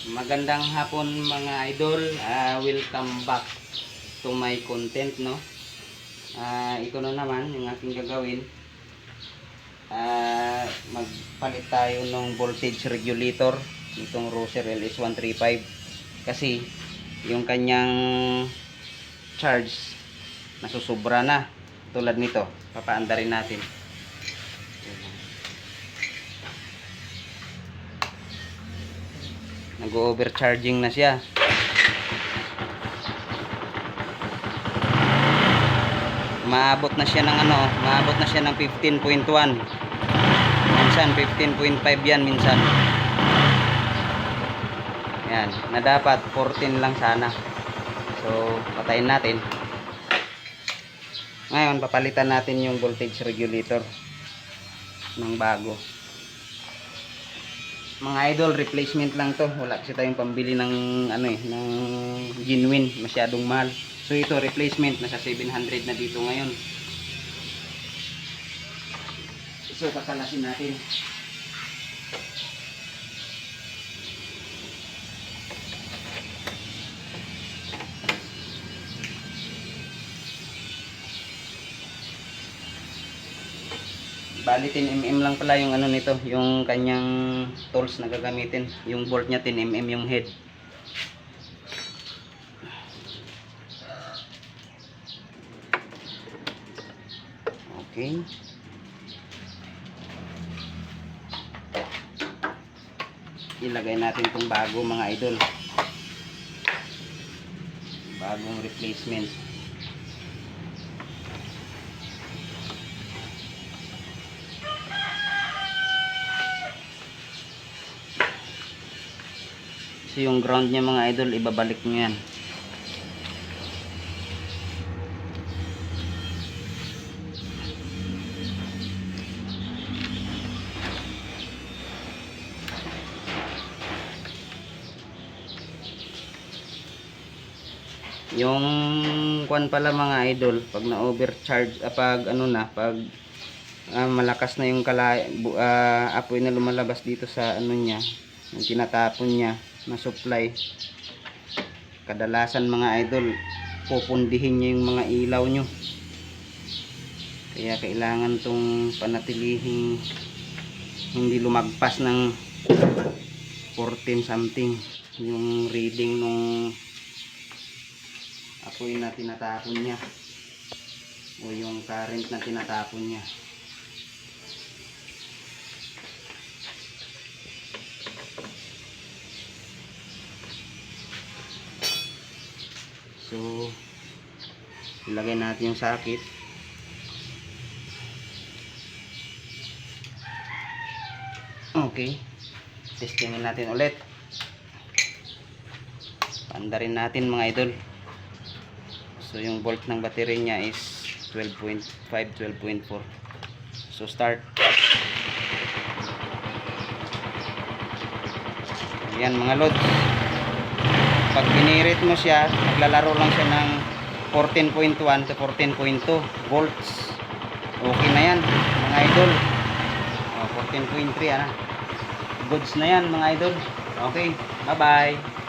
Magandang hapon mga idol. Ah, welcome back to my content, no? Ah, ito na naman yung aking gagawin. Ah, magpalit tayo ng voltage regulator nitong Roser LS135 kasi yung kanyang charge nasusobra na tulad nito papaanda rin natin nag-overcharging na siya. Maabot na siya ng ano maabot na siya ng 15.1 minsan 15.5 yan minsan. Yan na dapat 14 lang sana. So patayin natin. Ngayon papalitan natin yung voltage regulator ng bago mga idol replacement lang to. Wala kasi tayong pambili ng ano eh ng genuine masyadong mahal. So ito replacement. Nasa 700 na dito ngayon. So kakalasin natin Bali 10 mm lang pala yung ano nito, yung kanyang tools na gagamitin. Yung bolt niya 10 mm yung head. Okay. Ilagay natin itong bago mga idol. Bagong replacement. So yung ground niya mga idol, ibabalik nyo yan. Yung kwan pala mga idol, pag na-overcharge, ah, pag ano na, pag ah, malakas na yung kala, bu, ah, apoy na lumalabas dito sa ano niya, yung tinatapon niya na supply. Kadalasan mga idol, pupundihin niya yung mga ilaw nyo. Kaya kailangan tong panatilihing hindi lumagpas ng 14 something yung reading nung apoy na tinatapon niya o yung current na tinatapon niya so ilagay natin yung sakit okay testingin natin ulit paanda rin natin mga idol So yung volt ng battery niya is 12.5, 12.4. So start. Yan mga loads. Pag binirit mo siya, naglalaro lang siya ng 14.1 to 14.2 volts. Okay na yan mga idol. Oh, 14.3 ano. Goods na yan mga idol. Okay, bye bye.